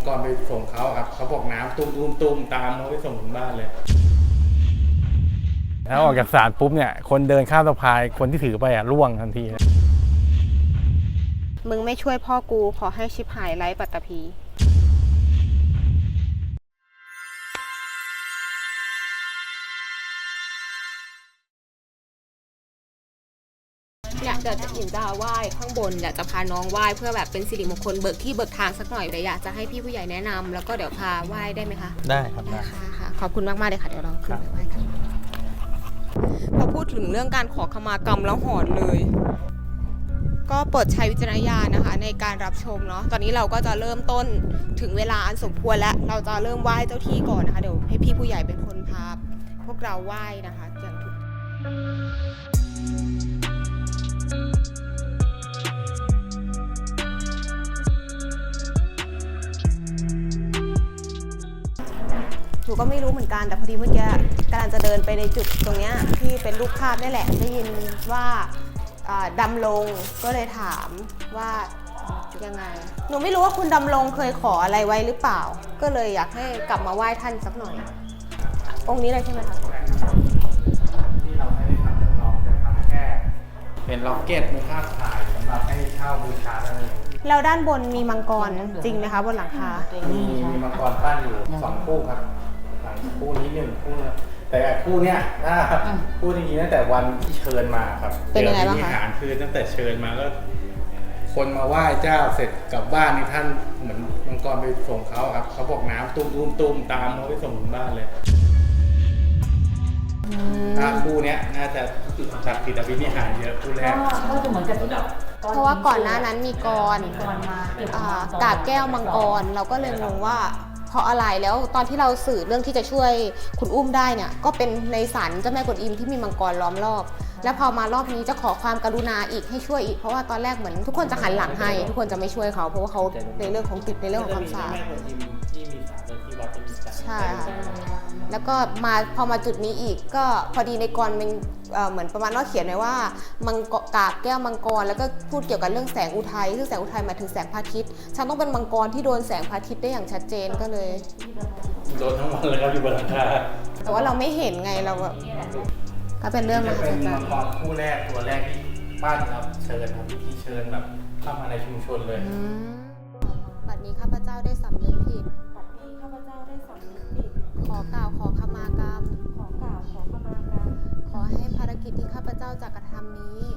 งกรไปส่งเขาครับเขาบอกน้ำตุ้มตุ้มตุ้มตามเขาไปส่งถึงบ้านเลยแล้วออกจากศาลปุ๊บเนี่ย คนเดินข้ามสะพานคนที่ถือไปอะร่วงทันทีเลยมึงไม่ช่วยพ่อกูขอให้ชิบหายไร้ปัตตภี เนี่ยเดี๋ยวจะหญิงจะไหว้ข้างบนอยากจะพาน้องไหว้เพื่อแบบเป็นสิริมงคลเบิกที่เบิกทางสักหน่อยเดี๋ยวอยากจะให้พี่ผู้ใหญ่แนะนำแล้วก็เดี๋ยวพาไหว้ได้ไหมคะ ได้ครับได้ ค่ะค่ะขอบคุณมาก ๆ เลยค่ะ เดี๋ยวเราขึ้นไปไหว้กันพอพูดถึงเรื่องการขอขมากรรมแล้วหอนเลย ก็โปรดใช้วิจารณญาณนะคะ ในการรับชมเนาะตอนนี้เราก็จะเริ่มต้นถึงเวลาอันสมควรแล้ว เราจะเริ่มไหว้เจ้าที่ก่อนนะคะ เดี๋ยวให้พี่ผู้ใหญ่เป็นคนพาพวกเราไหว้นะคะอย่างถูก นูก็ไม่รู้เหมือนกันแต่พอดีเมื่อกี้กำลังจะเดินไปในจุดตรงเนี้ยที่เป็นรูปภาพนี่แหละได้ยินว่าอ่าดำรงก็เลยถามว่ายังไง หนูไม่รู้ว่าคุณดำรงเคยขออะไรไว้หรือเปล่า ก็เลยอยากให้กลับมาไหว้ท่านสักหน่อย องค์นี้เลยใช่ไหมคะที่เราไม่ได้ทำเราจะทำแค่เป็นล็อกเก็ตเป็นภาพถ่ายสำหรับให้เช่าบูชาแล้วเลยแล้วด้านบนมีมังกรจริงไหมคะบนหลังคา มีมีมังกรปั้นอยู่สองคู่ครับหลัง คู่นี้หนึ่งคู่นะแต่คู่เนี้ยถ้าคู่จริงๆตั้งแต่วันที่เชิญมาครับเป็นยังไงบ้างคะดี๋ววิหารคือตั้งแต่เชิญมาก็คนมาไหว้เจ้าเสร็จกลับบ้านนี่ท่านเหมือนมังกรไปส่งเขาครับเขาบอกน้ำตุ้มตุ้มตุ้มตามเขาไปส่งถึงบ้านเลยถ้าคู่เนี้ยน่าจะศักดิ์สิทธิ์อภินิหารเยอะคู่แรก ก็จะเหมือนกับที่แบบเพราะว่าก่อนหน้านั้นมีกรก่อนมาเก็บอ่ากาบแก้วมังกร เราก็เลยงงว่า เพราะอะไรแล้วตอนที่เราสื่อเรื่องที่จะช่วยคุณอุ้มได้เนี่ยก็เป็นในศาลเจ้าแม่กวนอิมที่มีมังกรล้อมรอบ แล้วพอมารอบนี้จะขอความกรุณาอีกให้ช่วยอีกเพราะว่าตอนแรกเหมือนทุกคนจะหันหลังให้ ทุกคนจะไม่ช่วยเขาเพราะว่าเขาในเรื่องของติดในเรื่องของความสะอาด แม่คนยิมที่มีสารที่วัดจะมีสารใช่ค่ะแล้วก็มาพอมาจุดนี้อีกก็พอดีในกรมันเอ่อเหมือนประมาณว่าเขียนไว้ว่ามังกรกาบแก้วมังกร แล้วก็พูดเกี่ยวกับเรื่องแสงอุทัยซึ่งแสงอุทัยหมายถึงแสงพระอาทิตย์ฉันต้องเป็นมังกรที่โดนแสงพระอาทิตย์ได้อย่างชัดเจนก็เลย โดนทั้งวันเลยครับอยู่บนหลังคาแต่ว่าเราไม่เห็นไงเราแบบก็เป็นเรื่องมจะหัเป็ศนจรมัรงย์กรคู่แรกตัวแรกที่บ้านครับเชิญครับพิธีเชิญแบบเข้ามาในชุมชนเลย อืมบัดนี้ข้าพเจ้าได้สำนึกผิด กิจที่ข้าพเจ้าจะกระทำนี้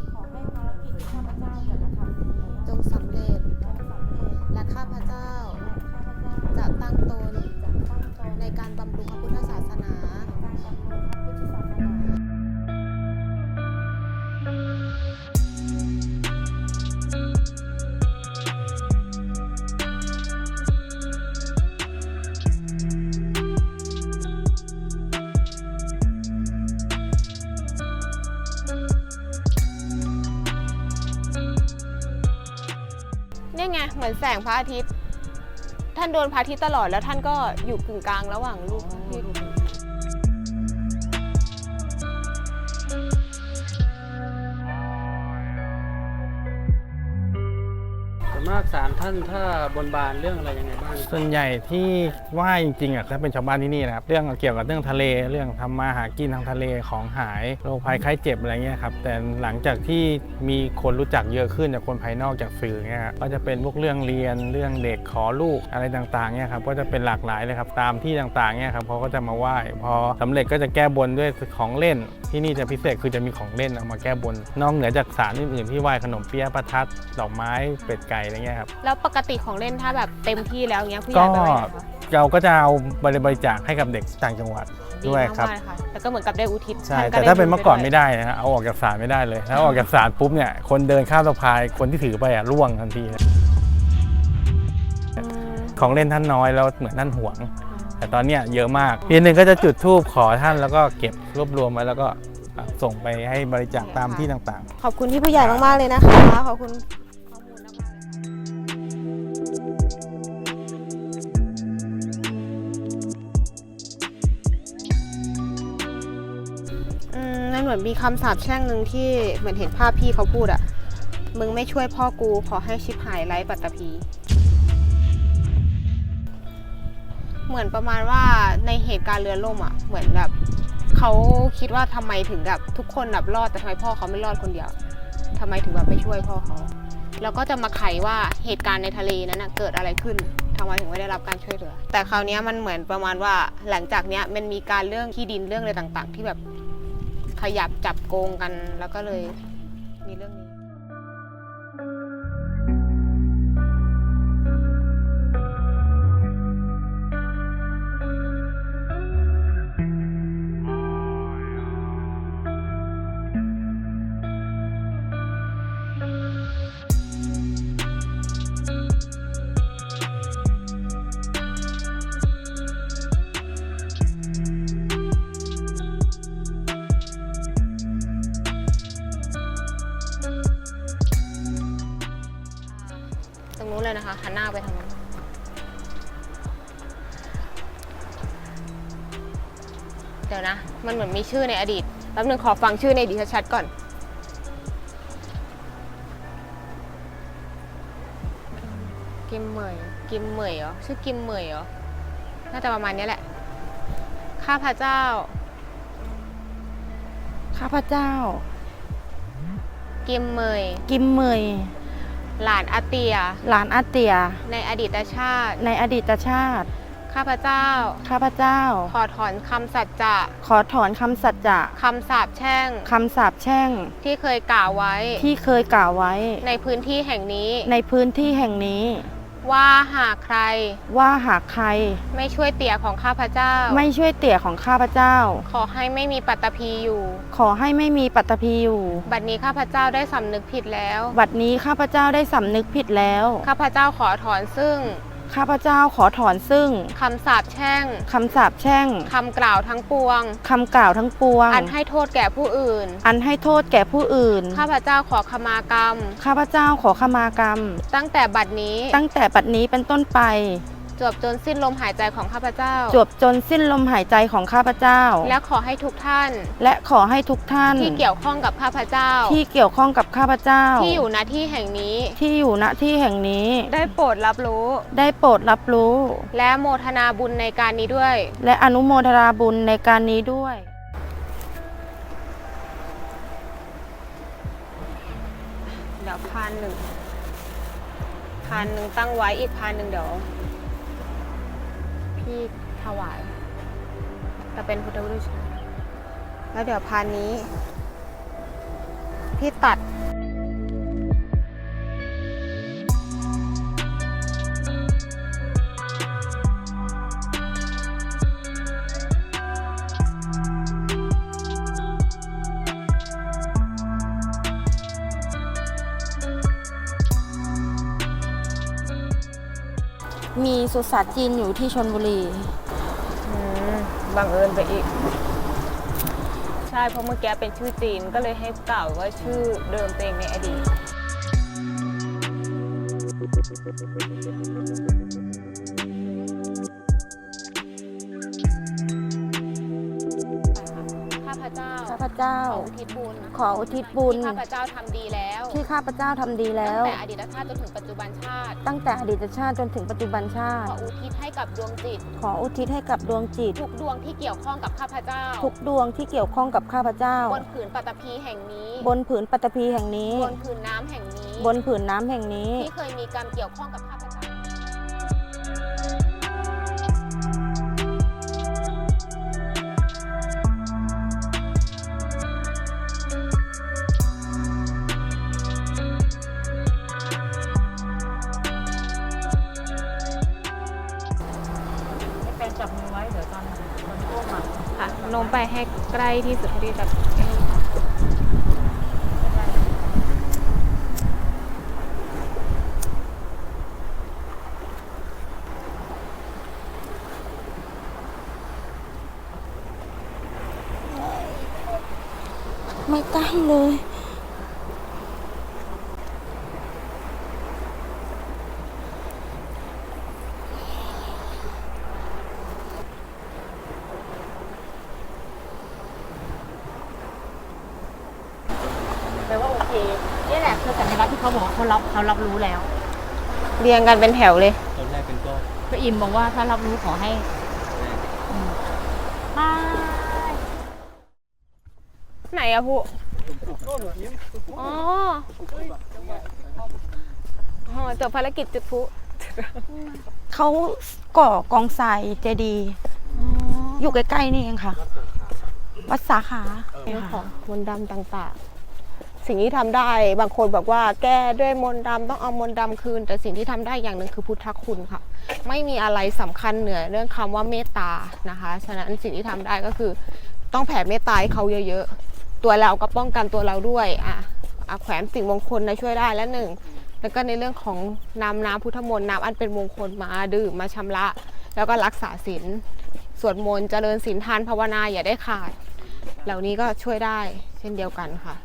แสงพระอาทิตย์ ท่านโดนพระอาทิตย์ตลอดแล้วท่านก็อยู่กึ่งกลางระหว่างลูกพระอาทิ วนมากศาลท่านถ้าบนบานเรื่องอะไรยังไงบ้างส่วนใหญ่ที่ไหว้จริงๆอะถ้าเป็นชาวบ้านที่นี่นะครับเรื่องเกี่ยวกับเรื่องทะเลเรื่องทำมาหากินทางทะเลของหายโรคภัยไข้เจ็บอะไรเงี้ยครับแต่หลังจากที่มีคนรู้จักเยอะขึ้นจากคนภายนอกจากสื่อเนี่ยครับก็จะเป็นพวกเรื่องเรียนเรื่องเด็กขอลูกอะไรต่างๆเนี่ยครับก็จะเป็นหลากหลายเลยครับตามที่ต่างๆเนี่ยครับเขาก็จะมาไหว้พอสำเร็จก็จะแก้บนด้วยของเล่น ที่นี่จะพิเศษคือจะมีของเล่นเอามาแก้บน นอกเหนือจากสารอื่นๆที่ไหว้ขนมเปี๊ยะประทัดดอกไม้เป็ดไก่อะไรเงี้ยครับ แล้วปกติของเล่นถ้าแบบเต็มที่แล้วเงี้ยผู้ใหญ่ก็ไปไว้ไหนคะเราก็จะเอาบริจาคให้กับเด็กต่างจังหวัดด้วยครับดีมากๆค่ะแล้วก็เหมือนกับได้อุทิศใช่ ท่ก็แต่ได้ถ้าเป็นบุญเมื่อก่อนปด้วไม่ยได้นะฮะเอาออกจากศาลไม่ได้เลย ถ้าเอาออกจากศาลปุ๊บเนี่ยคนเดินข้ามสะพานคนที่ถือไปอะร่วงทันทีเลยอืมของเล่นท่านน้อยแล้วเหมือนท่านหวง แต่ตอนเนี้ยเยอะมากปีหนึ่งก็จะจุดธูปขอท่านแล้วก็เก็บรวบรวมไว้แล้วก็ส่งไปให้บริจาคตามที่ต่างๆ ขอบคุณที่ผู้ใหญ่มากๆเลยนะคะ ขอบคุณ มือนมีคำสาปแช่งหนึ่งที่เหมือนเห็นภาพพี่เขาพูดอะมึงไม่ช่วยพ่อกูขอให้ชิบหายไร้ปัตตภีเหมือนประมาณว่าในเหตุการณ์เรือล่มอะเหมือนแบบเขาคิดว่าทำไมถึงแบบทุกคนแบบรอดแต่ทำไมพ่อเขาไม่รอดคนเดียวทำไมถึงแบบไม่ช่วยพ่อเขาแล้วก็จะมาไขว่าเหตุการณ์ในทะเลนั้นนะเกิดอะไรขึ้นทำไมถึงไม่ได้รับการช่วยเหลือ แต่คราวนี้มันเหมือนประมาณว่าหลังจากเนี้ยมันมีการเรื่องที่ดินเรื่องอะไรต่าง ๆ ที่แบบ ขยับจับโกงกันแล้วก็เลยมีเรื่องนี้ รงนู้นเลยนะคะหันหน้าไปทางนู้นเดี๋ยวนะ มันเหมือนมีชื่อในอดีตแป๊บนึงขอฟังชื่อในอดีตชัดๆก่อนกิมเหมยกิมเหมยเหรอชื่อกิมเหมยเหรอน่าจะประมาณนี้แหละ ข้าพระเจ้า ข้าพเจ้า กิมเหมยกิมเมย หลานอาเตีย หลานอาเตีย ในอดีตชาติ ในอดีตชาติ ข้าพเจ้า ข้าพเจ้า ขอถอนคำสัจจะ ขอถอนคำสัจจะคำสาปแช่งคำสาปแช่ง ที่เคยกล่าวไว้ ที่เคยกล่าวไว้ ในพื้นที่แห่งนี้ ในพื้นที่แห่งนี้ ว่าหากใครว่าหากใคร ไม่ช่วยเตี่ยของข้าพเจ้า ไม่ช่วยเตี่ยของข้าพเจ้า ขอให้ไม่มีปัตตภีอยู่ ขอให้ไม่มีปัตตภีอยู่ บัดนี้ข้าพเจ้าได้สำนึกผิดแล้ว บัดนี้ข้าพเจ้าได้สำนึกผิดแล้ว ข้าพเจ้าขอถอนซึ่ง ข้าพเจ้าขอถอนซึ่งคำสาปแช่งคำสาปแช่งคำกล่าวทั้งปวงคำกล่าวทั้งปวง อันให้โทษแก่ผู้อื่น อันให้โทษแก่ผู้อื่น ข้าพเจ้าขอขมากรรม ข้าพเจ้าขอขมากรรม ตั้งแต่บัดนี้ตั้งแต่บัดนี้เป็นต้นไป จวบจนสิ้นลมหายใจของข้าพเจ้า จวบจนสิ้นลมหายใจของข้าพเจ้า และขอให้ทุกท่าน และขอให้ทุกท่าน ที่เกี่ยวข้องกับข้าพเจ้า ที่เกี่ยวข้องกับข้าพเจ้า ที่อยู่ณที่แห่งนี้ ที่อยู่ณที่แห่งนี้ ได้โปรดรับรู้ ได้โปรดรับรู้ และโมทนาบุญในการนี้ด้วย และอนุโมทนาบุญในการนี้ด้วยเดี๋ยวพันหนึ่งพันหนึ่งตั้งไว้อีกพันหนึ่งเดี๋ยว ที่ถวายแต่เป็นพุทธบูชาแล้วเดี๋ยวพานนี้ พี่ตัด มีสุสานจีนอยู่ที่ชนบุรี บังเอิญไปอีก ใช่ เพราะเมื่อกี้เป็นชื่อจีนก็เลยให้กล่าวว่าชื่อเดิมตัวเองในอดีต เจ้าข้าพเจ้า ขออุทิศบุญขออุทิศบุญ ที่ข้าพเจ้าทำดีแล้วที่ข้าพเจ้าทำดีแล้ตั้งวแต่อดีตชาติจนถึงปัจจุบันชาติ ตั้งแต่อดีตชาติจนถึงปัจจุบันชาขอติอุทิศให้กับดวงจิต ขออุทิศให้กับดวงจิต ทุกดวงที่เกี่ยวข้องกับข้าพเจ้าทุกดวงที่เกี่ยวข้องกับข้าพเจ้า บนผืนปัตตภีแห่งนี้บนผืนปัตตภีแห่งนี้ บนผืนน้ำแห่งนี้บนผืนน้ำแห่งนี้ ที่เคยมีกรรมเกี่ยวข้องกับข้าพ โน้มไปให้ใกล้ที่สุดเท่าที่จะไม่กล้าเลย แปลว่าโอเคนี่แหละคือสัญลักษณ์ที่เขาบอกว่าเขารับเขารับรู้แล้วเรียงกันเป็นแถวเลย ตอนแรกเป็นก้อนพระอินทร์บอกว่าถ้ารับรู้ขอให้บายไหนอะผู้อ๋ออ๋อจบภารกิจจุดพลุเขาก่อกองทรายเจดีย์อยู่ใกล้ๆนี่เองค่ะ วัดสาขา เรื่องของมนต์ดำต่างๆ สิ่งที่ทำได้บางคนบอกว่าแก้ด้วยมนต์ดำต้องเอามนต์ดำคืน แต่สิ่งที่ทำได้อย่างหนึ่งคือพุทธคุณค่ะ ไม่มีอะไรสำคัญเหนือเรื่องคำว่าเมตตานะคะฉะนั้นสิ่งที่ทำได้ก็คือต้องแผ่เมตตาให้เขาเยอะๆ ตัวเราก็ป้องกันตัวเราด้วยอะอะแขวนสิ่งมงคลนะช่วยได้และหนึ่งแล้วก็ในเรื่องของน้ำน้ำพุทธมนต์น้ำอันเป็นมงคลมาดื่มมาชำระ แล้วก็รักษาศีลสวดมนต์เจริญศีลทานภาวนาอย่าได้ขาด เหล่านี้ก็ช่วยได้เช่นเดียวกันค่ะ